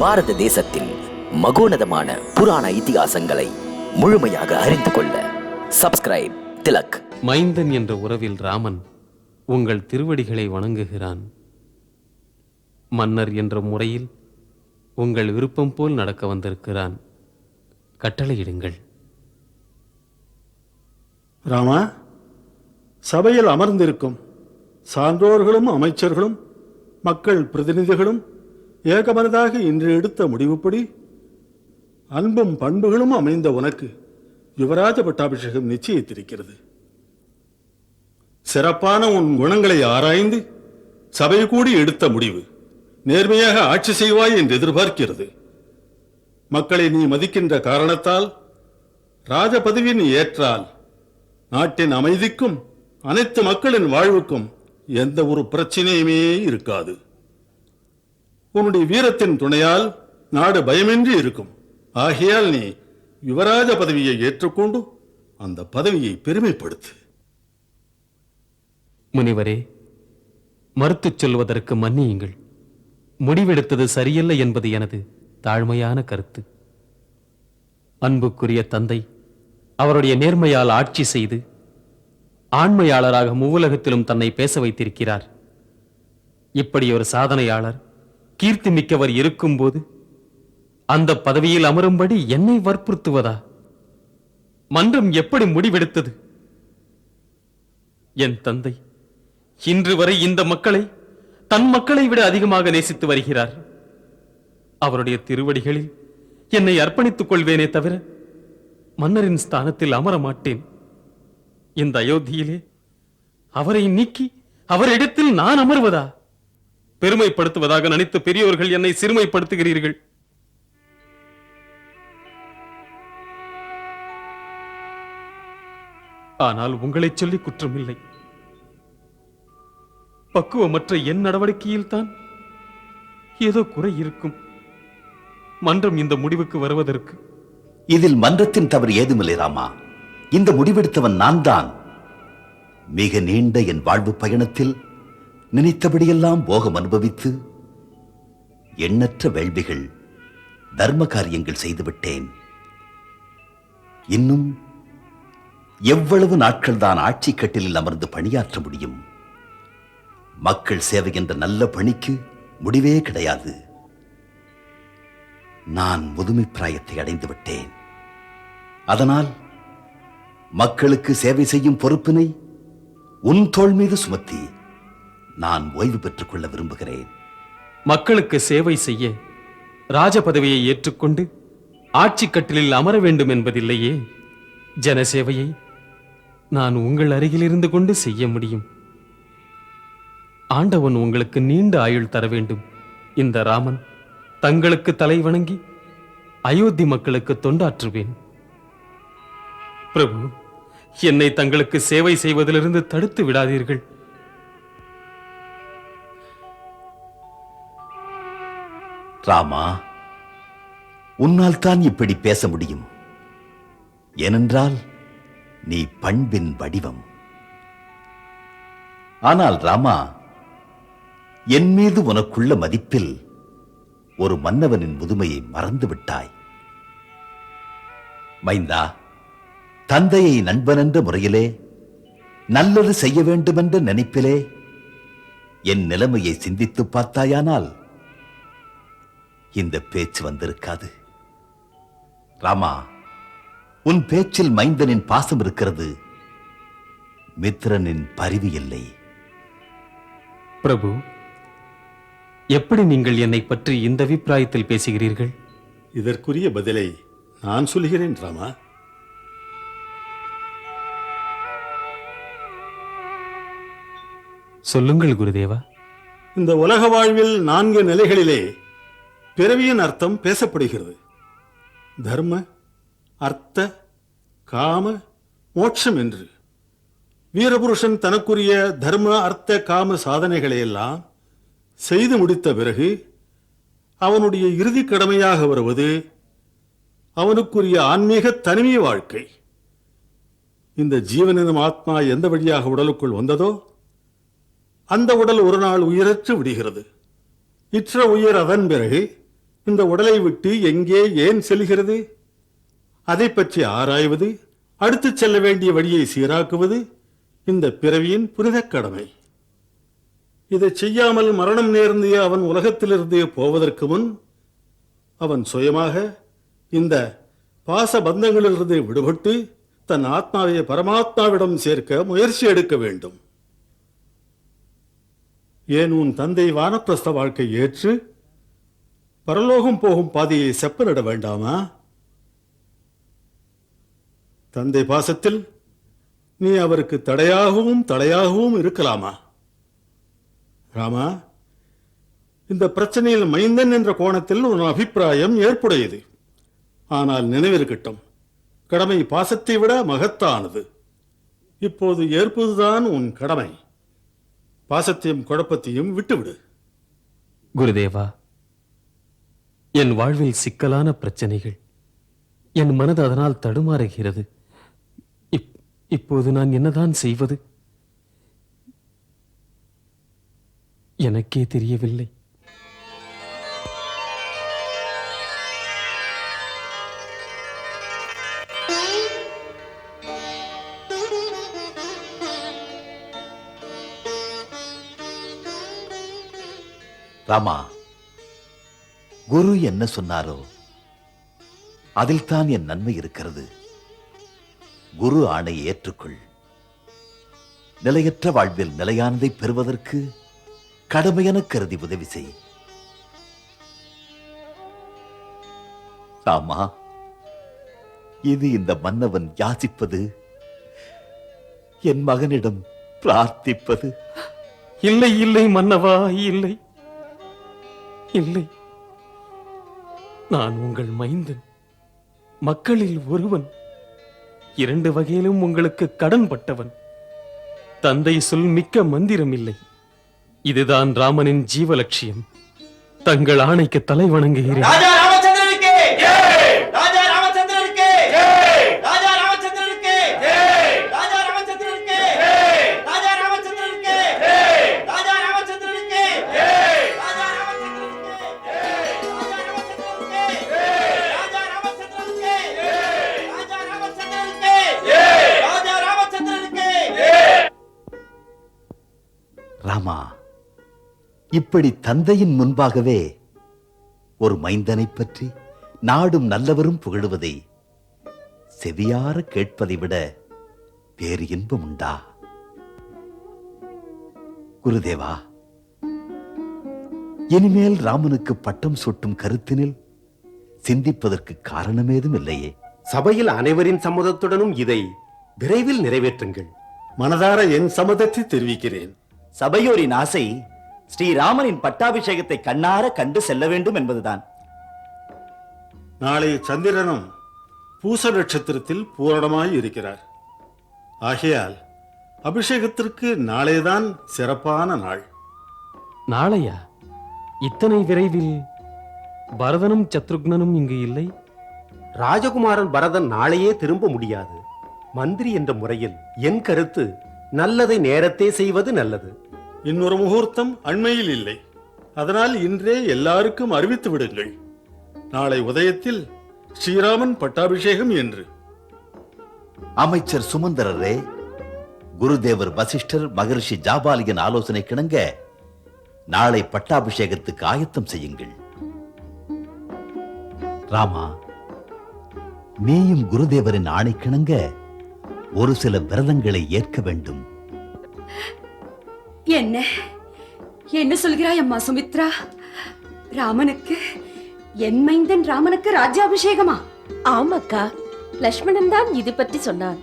பாரத தேசத்தின் மகோனதமான புராண இதிகாசங்களை முழுமையாக அறிந்து கொள்ள சப்ஸ்கிரைப் திலக். மைந்தன் என்ற உறவில் ராமன் உங்கள் திருவடிகளை வணங்குகிறான். மன்னர் என்ற முறையில் உங்கள் விருப்பம் போல் நடக்க வந்திருக்கிறான். கட்டளையிடுங்கள். ராமா சபையில் அமர்ந்திருக்கும் சான்றோர்களும் அமைச்சர்களும் மக்கள் பிரதிநிதிகளும் ஏகமனதாக இன்று எடுத்த முடிவுப்படி அன்பும் பண்புகளும் அமைந்த உனக்கு யுவராஜ பட்டாபிஷேகம் நிச்சயித்திருக்கிறது. சிறப்பான உன் குணங்களை ஆராய்ந்து சபை கூடி எடுத்த முடிவு நேர்மையாக ஆட்சி செய்வாய் என்று எதிர்பார்க்கிறது. மக்களை நீ மதிக்கின்ற காரணத்தால் ராஜபதவியின் ஏற்றால் நாட்டின் அமைதிக்கும் அனைத்து மக்களின் வாழ்வுக்கும் எந்த ஒரு பிரச்சனையுமே இருக்காது. உன்னுடைய வீரத்தின் துணையால் நாடு பயமின்றி இருக்கும். ஆகையால் நீ யுவராஜ பதவியை ஏற்றுக்கொண்டு அந்த பதவியை பெருமைப்படுத்து. முனிவரே மறுத்துச் சொல்வதற்கு மன்னியுங்கள். முடிவெடுத்தது சரியல்ல என்பது எனது தாழ்மையான கருத்து. அன்புக்குரிய தந்தை அவருடைய நேர்மையால் ஆட்சி செய்து ஆண்மையாளராக மூவுலகத்திலும் தன்னை பேச வைத்திருக்கிறார். இப்படி ஒரு சாதனையாளர் கீர்த்தி மிக்கவர் இருக்கும்போது அந்த பதவியில் அமரும்படி என்னை வற்புறுத்துவதா? மன்றம் எப்படி முடிவெடுத்தது? என் தந்தை இன்று வரை இந்த மக்களை தன் மக்களை விட அதிகமாக நேசித்து வருகிறார். அவருடைய திருவடிகளில் என்னை அர்ப்பணித்துக் கொள்வேனே தவிர மன்னரின் ஸ்தானத்தில் அமர மாட்டேன். இந்த அயோத்தியிலே அவரை நீக்கி அவரிடத்தில் நான் அமர்வதா? பெருமைப்படுத்துவதாக நினைத்த பெரியவர்கள் என்னை சிறுமைப்படுத்துகிறீர்கள். ஆனால் உங்களை சொல்லி குற்றமில்லை. பக்குவமற்ற என் நடவடிக்கையில் தான் ஏதோ குறை இருக்கும். மன்றம் இந்த முடிவுக்கு வருவதற்கு. இதில் மன்றத்தின் தவறு ஏதுமில்லை ராமா. இந்த முடிவெடுத்தவன் நான் தான் மிக நீண்ட என் வாழ்வு பயணத்தில் நினைத்தபடியெல்லாம் போகம் அனுபவித்து எண்ணற்ற வேள்விகள் தர்ம காரியங்கள் செய்துவிட்டேன். இன்னும் எவ்வளவு நாட்கள் தான் ஆட்சி கட்டிலில் அமர்ந்து பணியாற்ற முடியும்? மக்கள் சேவை என்ற நல்ல பணிக்கு முடிவே கிடையாது. நான் முதுமை பிராயத்தை அடைந்து விட்டேன். அதனால் மக்களுக்கு சேவை செய்யும் பொறுப்பினை உன் தோல் மீது சுமத்தி நான் ஓய்வு பெற்றுக் கொள்ள விரும்புகிறேன். மக்களுக்கு சேவை செய்ய ராஜபதவியை ஏற்றுக்கொண்டு ஆட்சி கட்டிலில் அமர வேண்டும் என்பதில்லையே. ஜனசேவையை நான் உங்கள் அருகில் இருந்து கொண்டு செய்ய முடியும். ஆண்டவன் உங்களுக்கு நீண்ட ஆயுள் தர வேண்டும். இந்த ராமன் தங்களுக்கு தலை வணங்கி அயோத்தி மக்களுக்கு தொண்டாற்றுவேன். பிரபு என்னை தங்களுக்கு சேவை செய்வதிலிருந்து தடுத்து விடாதீர்கள். ராமா உன்னால் தான் இப்படி பேச முடியும். ஏனென்றால் நீ பண்பின் வடிவம். ஆனால் ராமா என் மீது உனக்குள்ள மதிப்பில் ஒரு மன்னவனின் முதுமையை மறந்து விட்டாய் மைந்தா தந்தையை நண்பன் என்ற முறையிலே நல்லது செய்ய வேண்டுமென்ற நினைப்பிலே என் நிலைமையை சிந்தித்து பார்த்தாயானால் இந்த பேச்சு வந்திருக்காது. ராமா உன் பேச்சில் மைந்தனின் பாசம் இருக்கிறது. மித்திரனின் பரிவு இல்லை. பிரபு எப்படி நீங்கள் என்னை பற்றி இந்த அபிப்பிராயத்தில் பேசுகிறீர்கள்? இதற்குரிய பதிலை நான் சொல்கிறேன் ராமா. சொல்லுங்கள் குருதேவா. இந்த உலக வாழ்வில் நான்கு நிலைகளிலே பிறவியின் அர்த்தம் பேசப்படுகிறது. தர்ம அர்த்த காம மோட்சம் என்று. வீரபுருஷன் தனக்குரிய தர்ம அர்த்த காம சாதனைகளையெல்லாம் செய்து முடித்த பிறகு அவனுடைய இறுதி கடமையாக வருவது அவனுக்குரிய ஆன்மீக தனிமை வாழ்க்கை. இந்த ஜீவனினும் ஆத்மா எந்த வழியாக உடலுக்குள் வந்ததோ அந்த உடல் ஒரு நாள் உயிரற்று விடுகிறது. இற்ற உயிர் அதன் பிறகு இந்த உடலை விட்டு எங்கே ஏன் செல்கிறது? அதை பற்றி ஆராய்வது அடுத்துச் செல்ல வேண்டிய வழியை சீராக்குவது இந்த பிறவியின் புனிதக் கடமை. இதை செய்யாமல் மரணம் நேர்ந்திய அவன் உலகத்திலிருந்து போவதற்கு முன் அவன் சுயமாக இந்த பாச பந்தங்களிலிருந்து விடுபட்டு தன் ஆத்மாவை பரமாத்மாவிடம் சேர்க்க முயற்சி எடுக்க வேண்டும். ஏன் உன் தந்தை வானப்பிரஸ்த வாழ்க்கை ஏற்று பரலோகம் போகும் பாதையை செப்பனிட வேண்டாமா? தந்தை பாசத்தில் நீ அவருக்கு தடையாகவும் தடையாகவும் இருக்கலாமா? ராமா இந்த பிரச்சனையில் மைந்தன் என்ற கோணத்தில் ஒரு அபிப்பிராயம் ஏற்புடையது. ஆனால் நினைவிருக்கட்டும் கடமை பாசத்தை விட மகத்தானது. இப்போது ஏற்பதுதான் உன் கடமை. பாசத்தையும் குழப்பத்தையும் விட்டுவிடு. குருதேவா என் வாழ்வில் சிக்கலான பிரச்சனைகள் என் மனது அதனால் தடுமாறுகிறது. இப்- இப்போது நான் என்னதான் செய்வது? எனக்கே தெரியவில்லை. ராமா குரு என்ன சொன்னாரோ அதில் தான் என் நன்மை இருக்கிறது. குரு ஆணை ஏற்றுக்கொள். நிலையற்ற வாழ்வில் நிலையானதை பெறுவதற்கு கடமையென கருதி உதவி செய். ஆமா இது இந்த மன்னவன் யாசிப்பது? என் மகனிடம் பிரார்த்திப்பது? இல்லை இல்லை மன்னவா இல்லை. இல்லை. நான் உங்கள் மைந்தன். மக்களில் ஒருவன். இரண்டு வகையிலும் உங்களுக்கு கடன் பட்டவன். தந்தை சொல் மிக்க மந்திரம் இல்லை இதுதான் ராமனின் ஜீவலட்சியம். தங்கள் ஆணைக்கு தலை வணங்குகிறேன். இப்படி தந்தையின் முன்பாகவே ஒரு மைந்தனைப் பற்றி நாடும் நல்லவரும் புகழுவதை செவியார கேட்பதை விட வேறு இன்பம் உண்டா? குருதேவா இனிமேல் ராமனுக்கு பட்டம் சூட்டும் கருத்தினில் சிந்திப்பதற்கு காரணமேதும் இல்லையே. சபையில் அனைவரின் சம்மதத்துடனும் இதை விரைவில் நிறைவேற்றுங்கள். மனதார என் சம்மதத்தை தெரிவிக்கிறேன். சபையோரின் ஆசை ஸ்ரீராமனின் பட்டாபிஷேகத்தை கண்ணார கண்டு செல்ல வேண்டும் என்பதுதான். நாளை சந்திரனும் பூச நட்சத்திரத்தில் பூரணமாய் இருக்கிறார். ஆகையால் அபிஷேகத்திற்கு நாளைதான் சிறப்பான நாள். நாளையா? இத்தனை விரைவில் பரதனும் சத்ருக்னனும் இங்கு இல்லை? ராஜகுமாரன் பரதன் நாளையே திரும்ப முடியாது. மந்திரி என்ற முறையில் என் கருத்து நல்லதை நேரத்தே செய்வது நல்லது. இன்னொரு முகூர்த்தம் அண்மையில் இல்லை. அதனால் இன்றே எல்லாருக்கும் அறிவித்து விடுங்கள். நாளை உதயத்தில் ஸ்ரீராமன் பட்டாபிஷேகம் என்று. அமைச்சர் சுமந்தரரே குருதேவர் வசிஷ்டர் மகரிஷி ஜாபாலியின் ஆலோசனை கிணங்க நாளை பட்டாபிஷேகத்துக்கு ஆயத்தம் செய்யுங்கள். ராமா நீயும் குருதேவரின் ஆணை கிணங்க ஒரு சில விரதங்களை ஏற்க வேண்டும். என்ன? என்ன சொல்கிறாய் அம்மா சுமித்ரா? ராமனுக்கு என் மைந்தன் ராமனுக்கு ராஜ்யாபிஷேகமா? ஆமாக்கா லக்ஷ்மணன் தான் இது பற்றி சொன்னார்.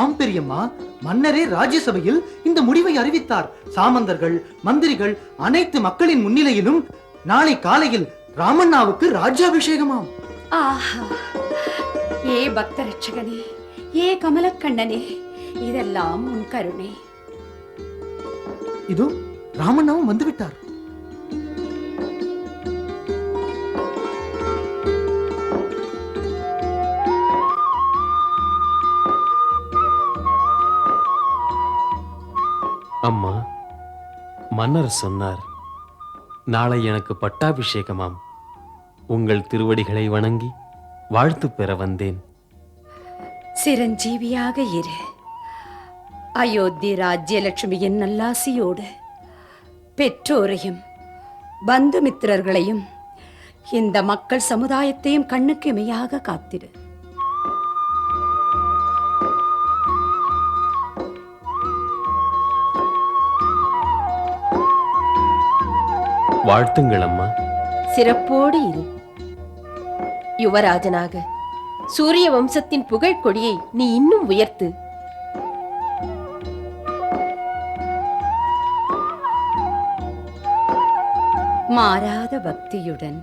ஆம் பெரியம்மா மன்னரே ராஜ்யசபையில் இந்த முடிவை அறிவித்தார். சாமந்தர்கள் மந்திரிகள் அனைத்து மக்களின் முன்னிலையிலும் நாளை காலையில் ராமண்ணாவுக்கு ராஜ்யாபிஷேகமாம். ஆஹா ஏ பக்த ரட்சகனே ஏ கமலக்கண்ணனே இதெல்லாம் உன் கருணை. இதோ ராமண்ணாவும் வந்துவிட்டார். அம்மா மன்னர் சொன்னார் நாளை எனக்கு பட்டாபிஷேகமாம். உங்கள் திருவடிகளை வணங்கி வாழ்த்து பெற வந்தேன். சிரஞ்சீவியாக இரு. அயோத்தி ராஜ்யலட்சுமியின் நல்லாசியோடு பெற்றோரையும் பந்துமித்திரர்களையும் இந்த மக்கள் சமுதாயத்தையும் கண்ணுக்கு இமையாக காத்திரு. வாழ்த்துங்கள் அம்மா. சிறப்போடு இரு. யுவராஜனாக சூரிய வம்சத்தின் புகழ் கொடியை நீ இன்னும் உயர்த்து. மாறாத பக்தியுடன்.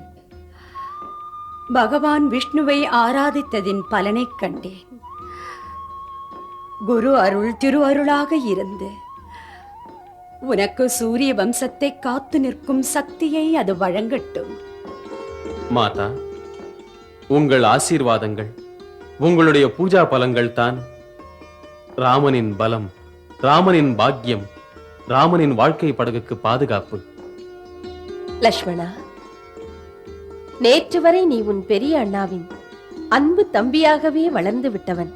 பகவான் விஷ்ணுவை ஆராதித்ததின் பலனை கண்டேன். குரு அருள் திரு அருளாக இருந்து உனக்கு சூரிய வம்சத்தை காத்து நிற்கும் சக்தியை அது வழங்கட்டும். மாதா உங்கள் ஆசீர்வாதங்கள் உங்களுடைய பூஜா பலங்கள் தான். ராமனின் பலம் ராமனின் பாக்கியம் ராமனின் வாழ்க்கை படகுக்கு பாதுகாப்பு. லக்ஷ்மணா நேற்று வரை நீ உன் பெரிய அண்ணாவின் அன்பு தம்பியாகவே வளர்ந்து விட்டவன்.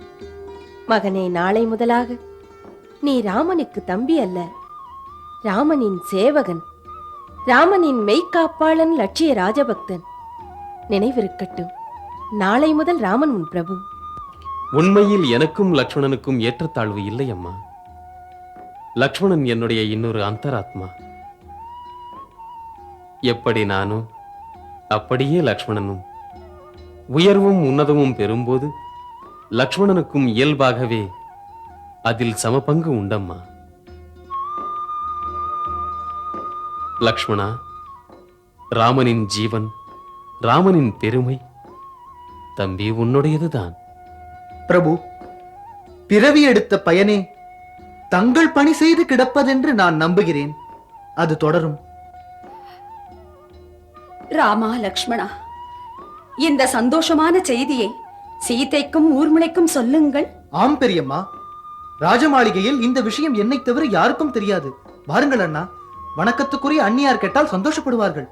மகனே நாளை முதலாக நீ ராமனுக்கு தம்பி அல்ல. ராமனின் சேவகன் ராமனின் மெய்க்காப்பாளன் லட்சிய ராஜபக்தன். நினைவிருக்கட்டும் நாளை முதல் ராமன் உன் பிரபு. உண்மையில் எனக்கும் லக்ஷ்மணனுக்கும் ஏற்றத்தாழ்வு இல்லை அம்மா லக்ஷ்மணன் என்னுடைய இன்னொரு அந்தராத்மா. எப்படி நானும்? அப்படியே லக்ஷ்மணனும். உயர்வும் உன்னதமும் பெறும்போது லக்ஷ்மணனுக்கும் இயல்பாகவே அதில் சமபங்கு உண்டம்மா. லக்ஷ்மணா ராமனின் ஜீவன் ராமனின் பெருமை தம்பி உன்னுடையதுதான். பிரபு பிறவி எடுத்த பயனே தங்கள் பணி செய்து கிடப்பதென்று நான் நம்புகிறேன். அது தொடரும். ராமா லக்ஷ்மணா இந்த சந்தோஷமான செய்தியை சீதைக்கும் ஊர்மலைக்கும் சொல்லுங்கள். ஆம் பெரியம்மா. ராஜமாளிகையில் இந்த விஷயம் என்னை தவிர யாருக்கும் தெரியாது. வாருங்கள் அண்ணா. வணக்கத்துக்குரிய அந்நியார் கேட்டால் சந்தோஷப்படுவார்கள்.